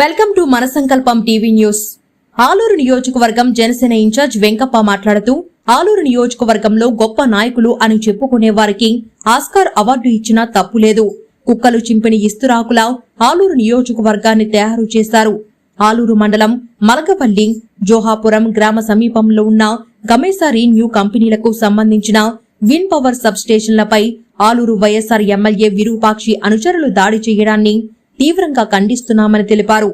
Welcome to మన సంకల్పం TV news. Aluru నియోజకవర్గం జనసేన ఇన్ఛార్జ్ వెంకప్ప మాట్లాడుతూ ఆలూరు నియోజకవర్గంలో గొప్ప నాయకులు అని చెప్పుకునే వారికి ఆస్కార్ అవార్డు ఇచ్చినా తప్పులేదు కుక్కలు చింపిన ఇస్తురాకులా ఆలూరు నియోజకవర్గాన్ని తయారు చేశారు. ఆలూరు మండలం మలకపల్లి జోహాపురం గ్రామ సమీపంలో ఉన్న గమేసారి న్యూ కంపెనీలకు సంబంధించిన విన్ పవర్ సబ్ స్టేషన్లపై ఆలూరు వైఎస్సార్ ఎమ్మెల్యే విరూపాక్షి అనుచరులు దాడి చేయడాన్ని తీవ్రంగా ఖండిస్తున్నామని తెలిపారు.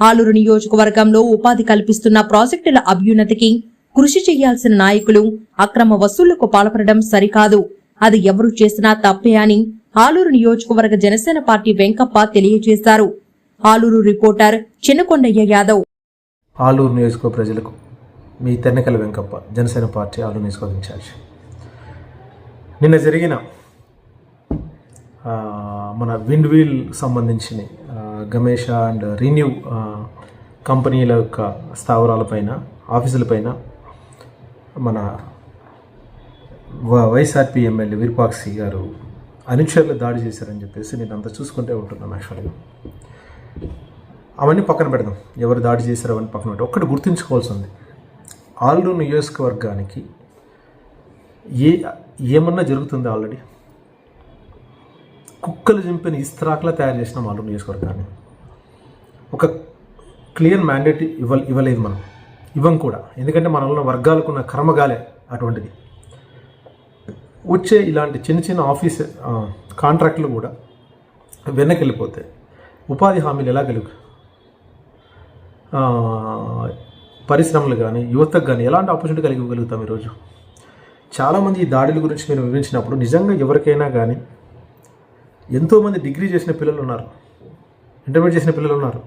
ఆలూరు నియోజకవర్గంలో ఉపాధి కల్పిస్తున్న ప్రాజెక్టుల అభ్యున్నతికి కృషి చేయాల్సిన నాయకులు అక్రమ వసూళ్ళకు పాల్పడడం సరికాదు. అది ఎవరు చేసినా తప్పే అని ఆలూరు నియోజకవర్గ జనసేన పార్టీ వెంకప్ప తెలియజేశారు. ఆలూరు రిపోర్టర్ చిన్నకొండయ్య యాదవ్. ఆలూరు నియోజకవర్గ ప్రజలకు మీ తెన్నకల వెంకప్ప జనసేన పార్టీ ఆలూరు నియోజకవర్గ ఇన్ఛార్జ్. నిన్న జరిగిన మన విండ్ వీల్ సంబంధించిన గమేష అండ్ రిన్యూ కంపెనీల యొక్క స్థావరాలపైన ఆఫీసులపైన మన వ- వైఎస్ఆర్పి ఎమ్మెల్యే వీర్పాక్షి గారు అనుచరులు దాడి చేశారని చెప్పేసి నేను అంతా చూసుకుంటే ఉంటున్నాను యాక్చువల్గా అవన్నీ పక్కన పెడదాం. ఎవరు దాడి చేశారు అవన్నీ పక్కన పెడదాం. ఒక్కటి గుర్తుంచుకోవాల్సింది ఆల్రూ నియోజకవర్గానికి ఏ ఏమన్నా జరుగుతుంది ఆల్రెడీ కుక్కలు చింపిన ఇస్త్రాక్లా తయారు చేసిన వాళ్ళు నియోజకవర్గాన్ని. ఒక క్లియర్ మ్యాండేట్ ఇవ్వ ఇవ్వలేదు మనం. ఇవ్వం కూడా. ఎందుకంటే మనలో ఉన్న కర్మగాలే అటువంటిది. వచ్చే ఇలాంటి చిన్న చిన్న ఆఫీస్ కాంట్రాక్టులు కూడా వెనక్కి వెళ్ళిపోతాయి ఉపాధి హామీలు ఎలా కలుగు పరిశ్రమలు కానీ యువతకు కానీ ఎలాంటి ఆపర్చునిటీ కలిగి ఈరోజు? చాలామంది ఈ దాడుల గురించి మీరు వివరించినప్పుడు నిజంగా ఎవరికైనా కానీ ఎంతోమంది డిగ్రీ చేసిన పిల్లలు ఉన్నారు. ఇంటర్మీడియట్ చేసిన పిల్లలు ఉన్నారు.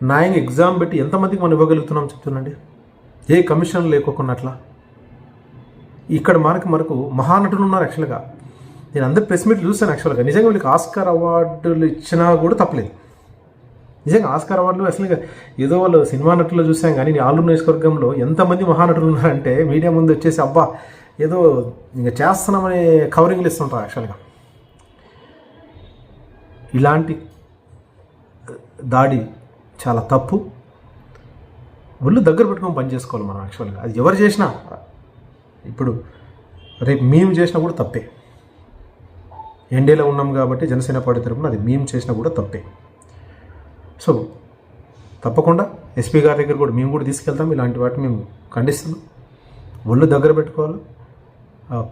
న్యాయంగా ఎగ్జామ్ పెట్టి ఎంతమందికి మనం ఇవ్వగలుగుతున్నాం చెప్తున్నాండి ఏ కమిషన్ లేకోకున్నట్లా. ఇక్కడ మనకు మనకు మహానటులు ఉన్నారు యాక్చువల్గా నేను అందరు ప్రెస్ మీట్లు చూస్తాను యాక్చువల్గా నిజంగా వీళ్ళకి ఆస్కార్ అవార్డులు ఇచ్చినా కూడా తప్పలేదు. నిజంగా ఆస్కార్ అవార్డులు అసలు ఏదో వాళ్ళు సినిమా నటులు చూసాం కానీ నేను ఆలూరు నియోజకవర్గంలో ఎంతమంది మహానటులు ఉన్నారంటే మీడియా ముందు వచ్చేసి అబ్బా ఏదో ఇంకా చేస్తున్నామని కవరింగ్లు ఇస్తుంటారు యాక్చువల్గా ఇలాంటి దాడి చాలా తప్పు. ఒళ్ళు దగ్గర పెట్టుకొని పని చేసుకోవాలి మనం యాక్చువల్గా అది ఎవరు చేసినా ఇప్పుడు రేపు మేము చేసినా కూడా తప్పే. ఎన్డీలో ఉన్నాం కాబట్టి జనసేన పార్టీ తరపున అది మేము చేసినా కూడా తప్పే. సో తప్పకుండా ఎస్పీ గారి దగ్గర కూడా మేము కూడా తీసుకెళ్తాం. ఇలాంటి వాటిని మేము ఖండిస్తున్నాం. ఒళ్ళు దగ్గర పెట్టుకోవాలి.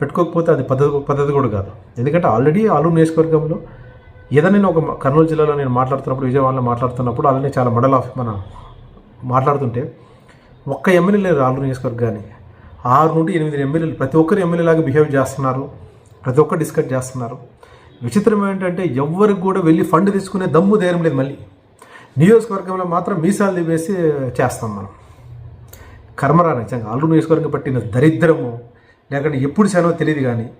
పెట్టుకోకపోతే అది పద్ధతి పద్ధతి కూడా కాదు. ఎందుకంటే ఆల్రెడీ ఆలూరు నియోజకవర్గంలో ఏదైనా నేను ఒక కర్నూలు జిల్లాలో నేను మాట్లాడుతున్నప్పుడు విజయవాడలో మాట్లాడుతున్నప్పుడు అలానే చాలా మండల ఆఫ్ మన మాట్లాడుతుంటే ఒక్క ఎమ్మెల్యే లేరు ఆలూరు కానీ ఆరు నుండి ఎనిమిది ఎమ్మెల్యేలు ప్రతి ఒక్కరు ఎమ్మెల్యేలాగా బిహేవ్ చేస్తున్నారు ప్రతి ఒక్కరు డిస్కస్ చేస్తున్నారు. విచిత్రం ఏంటంటే ఎవ్వరికి కూడా వెళ్ళి ఫండ్ తీసుకునే దమ్ము ధైర్యం లేదు మళ్ళీ. నియోజకవర్గంలో మాత్రం మీసాలు దివేసి చేస్తాం మనం. కర్మరా నిజంగా. ఆలూరు నియోజకవర్గం పట్టిన దరిద్రము లేకుంటే ఎప్పుడు చేనో తెలియదు కానీ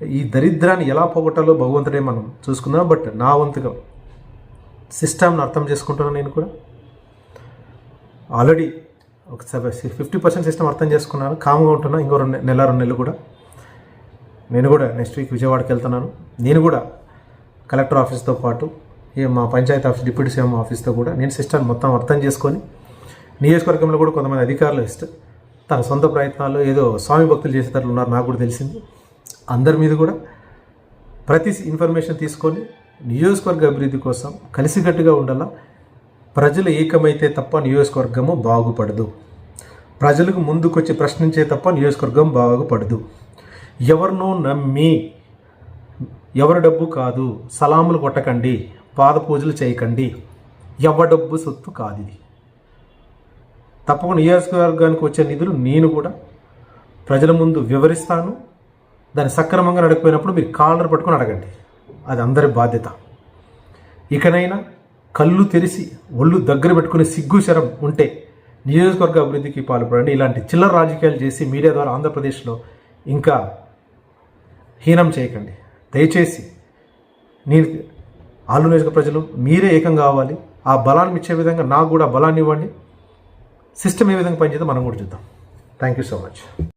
ఈ దరిద్రాన్ని ఎలా పోగొట్టాలో భగవంతుడే మనం చూసుకుందాం. బట్ నా వంతుగా సిస్టమ్ని అర్థం చేసుకుంటున్నాను నేను కూడా. ఆల్రెడీ ఒక ఫిఫ్టీ పర్సెంట్ సిస్టమ్ అర్థం చేసుకున్నాను. కామ్గా ఉంటున్నా. ఇంకో రెండు నెల రెండు నెలలు కూడా. నేను కూడా నెక్స్ట్ వీక్ విజయవాడకి వెళ్తున్నాను. నేను కూడా కలెక్టర్ ఆఫీస్తో పాటు మా పంచాయతీ ఆఫీస్ డిప్యూటీ సీఎం ఆఫీస్తో కూడా నేను సిస్టమ్ మొత్తం అర్థం చేసుకొని నియోజకవర్గంలో కూడా కొంతమంది అధికారులు ఇష్ట తన సొంత ప్రయత్నాలు ఏదో స్వామి భక్తులు చేసేటట్లు ఉన్నారు. నాకు కూడా తెలిసింది. అందరి మీద కూడా ప్రతి ఇన్ఫర్మేషన్ తీసుకొని నియోజకవర్గ అభివృద్ధి కోసం కలిసికట్టుగా ఉండాలా? ప్రజలు ఏకమైతే తప్ప నియోజకవర్గము బాగుపడదు. ప్రజలకు ముందుకొచ్చి ప్రశ్నించే తప్ప నియోజకవర్గం బాగుపడదు. ఎవరినో నమ్మి ఎవరి డబ్బు కాదు సలాములు కొట్టకండి పాద పూజలు చేయకండి. ఎవరి డబ్బు సొత్తు కాదు ఇది. తప్పకుండా నియోజకవర్గానికి వచ్చే నిధులు నేను కూడా ప్రజల ముందు వివరిస్తాను. దాన్ని సక్రమంగా నడకపోయినప్పుడు మీరు కాలర్ పట్టుకొని అడగండి. అది అందరి బాధ్యత. ఇకనైనా కళ్ళు తెరిచి ఒళ్ళు దగ్గర పెట్టుకునే సిగ్గు శరం ఉంటే నియోజకవర్గ అభివృద్ధికి పాల్పడండి. ఇలాంటి చిల్లర రాజకీయాలు చేసి మీడియా ద్వారా ఆంధ్రప్రదేశ్లో ఇంకా హీనం చేయకండి. దయచేసి నేను ఆలు నియోజక ప్రజలు మీరే ఏకం కావాలి. ఆ బలాన్ని ఇచ్చే విధంగా నాకు కూడా బలాన్ని ఇవ్వండి. సిస్టమ్ ఏ విధంగా పనిచేద్దాం మనం కూడా చూద్దాం. Thank you so much